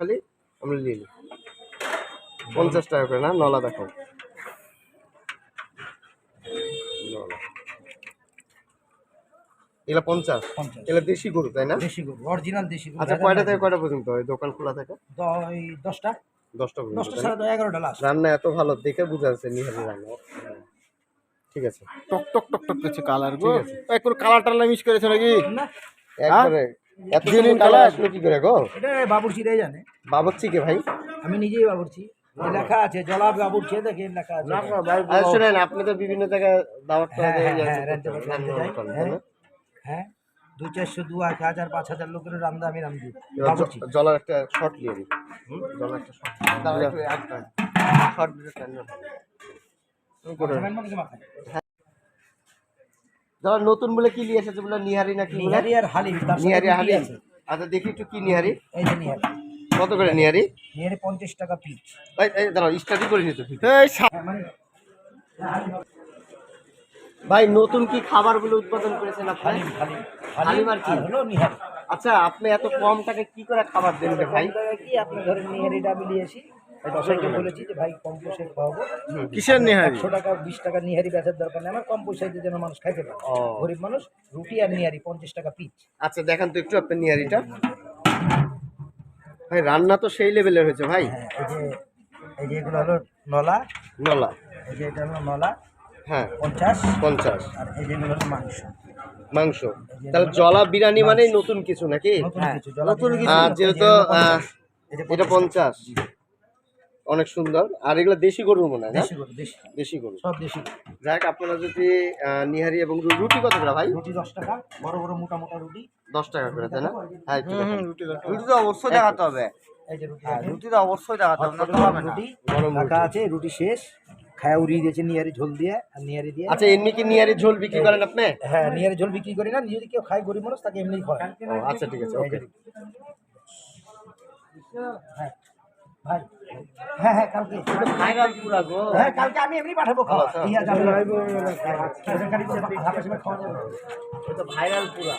খালি আমরা নিয়ে নিই পঞ্চাশ টাকা করে না নলা দেখো নলা এগুলো পঞ্চাশ এগুলো দেশি গরু তাই না দেশি গরু অরিজিনাল দেশি গরু আচ্ছা কয়টা থেকে কয়টা পর্যন্ত ওই দোকান খোলা থাকে দশটা পর্যন্ত এগারোটা লাস্ট রান্না এত ভালো দেখে বোঝা যাচ্ছে নিহারি রান্না ঠিক আছে টক টক টক টক করছে কালার গো একটু কালার মিস করেছে নাকি একবারে এত Genuine সুন্দর colour? কালার আসলো কি করে গো? এটা বাবুর্চিরাই জানে। বাবচ্চি কে ভাই? আমি নিজেই বাবুর্চি। লেখা আছে জলা বাবুর্চি দেখে লেখা আছে। আর শুনেন আপনি তো বিভিন্ন জায়গায় দাওয়াত হ্যাঁ, হ্যাঁ, হ্যাঁ, হ্যাঁ। হ্যাঁ দুই চারশো দু এক হাজার পাঁচ হাজার লোকের রান্দা আমি এবার জলার একটা শর্ট নিয়ে নিই জলার একটা শর্ট শর্ট ভিডিও টাইম খাবেন না নাকি মাথায়? যারা নতুন বলে কি নিয়ে এসেছে বলে নিহারি না কি বলে? নিহারি আর হালি নিহারি হালি আছে। আচ্ছা দেখি একটু কি নিহারি। এই যে নিহারি। কত করে নিহারি? নিহারি পঞ্চাশ টাকা পিস এই এই দাঁড়াও স্টাডি করে নিতে এই হ্যাঁ, মানে ভাই নতুন কি খাবারগুলো উৎপাদন করেছেন আপনি? হালিম আর কি? হলো নিহারি। আচ্ছা আপনি এত কম টাকা কি করে খাবার দেন ভাই? কি আপনি ধরেন নিহারিটা আমি নিয়েছি বলেছি যে ভাই কম পয়সায় খাওয়াবো। কিসের নেহারি? একশো টাকা বিশ টাকা নিহারি বেচার দরকার নেই। আমার কম পয়সায় যেন মানুষ খাইতে পারে। গরিব মানুষ রুটি আর নিহারি পঞ্চাশ টাকা পিস আচ্ছা দেখান তো একটু আপনার নিহারিটা। ভাই রান্না তো সেই লেভেলের হয়েছে ভাই। হ্যাঁ এই যে এগুলো হলো নলা। নলা। এই যে এটা হলো নলা। হ্যাঁ। পঞ্চাশ। পঞ্চাশ। আর এই যে হলো মাংস। মাংস। তাহলে জলা বিরিয়ানি মানেই নতুন কিছু নাকি? নতুন কিছু যেহেতু এটা পঞ্চাশ। অনেক সুন্দর। আর এগুলো দেশি গরুর মনে হয় দেশি গরু দেশি। দেশি গরু। সব দেশি যাক আপনারা যদি নিহারি এবং রুটি কত করে ভাই? রুটি দশ টাকা বড় বড় মোটা মোটা রুটি। দশ টাকা করে তাই না? হ্যাঁ রুটি রুটি তো অবশ্যই দেখাতে হবে। রুটি হ্যাঁ রুটি তো অবশ্যই দেখাতে হবে না তো হবে না। রুটি আছে রুটি শেষ। খায়া উড়িয়ে দিয়েছে নিয়ারি ঝোল দিয়ে আর নিয়ারি দিয়ে আচ্ছা এমনি কি নিহারি ঝোল বিক্রি করেন আপনি? হ্যাঁ নিয়ারি ঝোল বিক্রি করি না যদি কেউ খায় গরিব মানুষ তাকে এমনি খায় আচ্ছা ঠিক আছে ওকে হ্যাঁ ভাই। হ্যাঁ হ্যাঁ কালকে। ভাইরাল পুরা গো। হ্যাঁ কালকে আমি এমনি পাঠাবো খাওয়া। আচ্ছা। খাওয়া যাবে ভাইরাল পুরা।